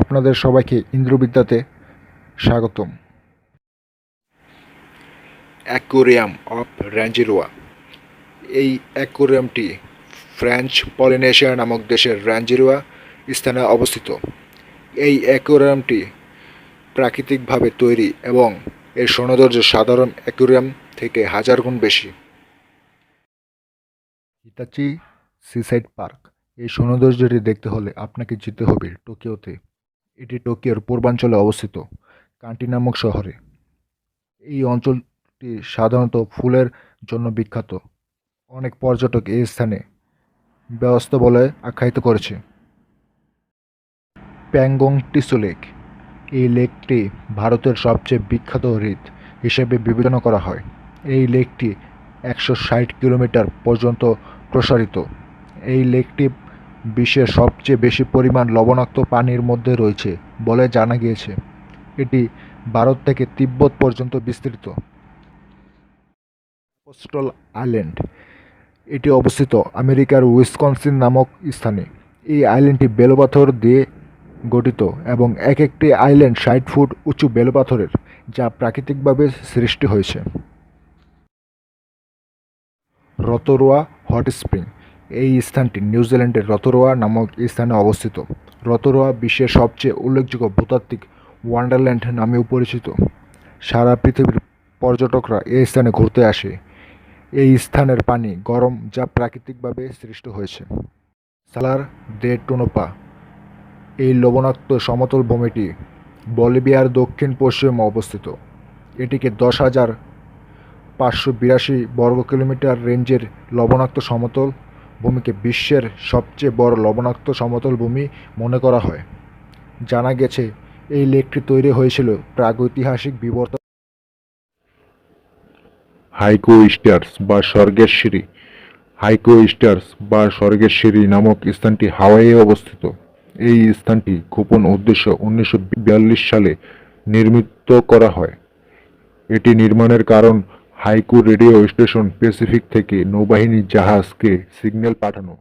আপনাদের সবাইকে ইন্দ্রবিদ্যাতে স্বাগতম। Aquarium of Rangiroa. এই অ্যাকোরিয়ামটি ফ্রেঞ্চ পলিনেশিয়া নামক দেশের র্যাঞ্জিরোয়া স্থানে অবস্থিত। এই অ্যাকোরিয়ামটি প্রাকৃতিকভাবে তৈরি এবং এর সৌন্দর্য সাধারণ অ্যাকোরিয়াম থেকে হাজার গুণ বেশি। Hitachi seaside park. এই সৌন্দর্যটি দেখতে হলে আপনাকে যেতে হবে টোকিওতে। এটি টোকিওর পূর্বাঞ্চলে অবস্থিত কান্টি নামক শহরে। এই অঞ্চলটি সাধারণত ফুলের জন্য বিখ্যাত। অনেক পর্যটক এই স্থানে ব্যস্ত বলে আখ্যায়িত করেছে। প্যাংগং টিসু লেক, এই লেকটি ভারতের সবচেয়ে বিখ্যাত হ্রদ হিসেবে বিবেচনা করা হয়। এই লেকটি একশো ষাট কিলোমিটার পর্যন্ত প্রসারিত। এই লেকটি বিশ্বের সবচেয়ে বেশি পরিমাণ লবণাক্ত পানির মধ্যে রয়েছে বলে জানা গিয়েছে। এটি ভারত থেকে তিব্বত পর্যন্ত বিস্তৃত। Coastal island. এটি অবস্থিত আমেরিকার উইসকনসিন নামক স্থানে। এই আইল্যান্ডটি বেলপাথর দিয়ে গঠিত এবং এক একটি আইল্যান্ড ষাট ফুট উঁচু বেলপাথরের, যা প্রাকৃতিকভাবে সৃষ্টি হয়েছে। Rotorua hot spring. এই স্থানটি নিউজিল্যান্ডের রতরোয়া নামক স্থানে অবস্থিত। রতরোয়া বিশ্বের সবচেয়ে উল্লেখযোগ্য ভূতাত্ত্বিক ওয়ান্ডারল্যান্ড নামেও পরিচিত। সারা পৃথিবীর পর্যটকরা এই স্থানে ঘুরতে আসে। এই স্থানের পানি গরম যা প্রাকৃতিকভাবে সৃষ্ট হয়েছে। সালার দে টোনোপা, এই লবণাক্ত সমতল ভূমিটি বলিভিয়ার দক্ষিণ পশ্চিমে অবস্থিত। এটিকে দশ হাজার পাঁচশো বিরাশি বর্গ কিলোমিটার রেঞ্জের লবণাক্ত সমতল ভূমিকে বিশ্বের সবচেয়ে বড় লবণাক্ত সমতল ভূমি মনে করা হয়। জানা গেছে, এই লেকটি তৈরি হয়েছিল প্রাগৈতিহাসিক বিবর্তন হাইকো স্টার্স বা স্বর্গের সিঁড়ি হাইকো স্টার্স বা স্বর্গের সিঁড়ি নামক স্থানটি হাওয়াইয়ে অবস্থিত। এই স্থানটি গোপন উদ্দেশ্য উনিশশো বিয়াল্লিশ সালে নির্মিত করা হয়। এটি নির্মাণের কারণ হাইকো রেডিও স্টেশন প্যাসিফিক থেকে নৌবাহিনী জাহাজকে সিগন্যাল পাঠানো।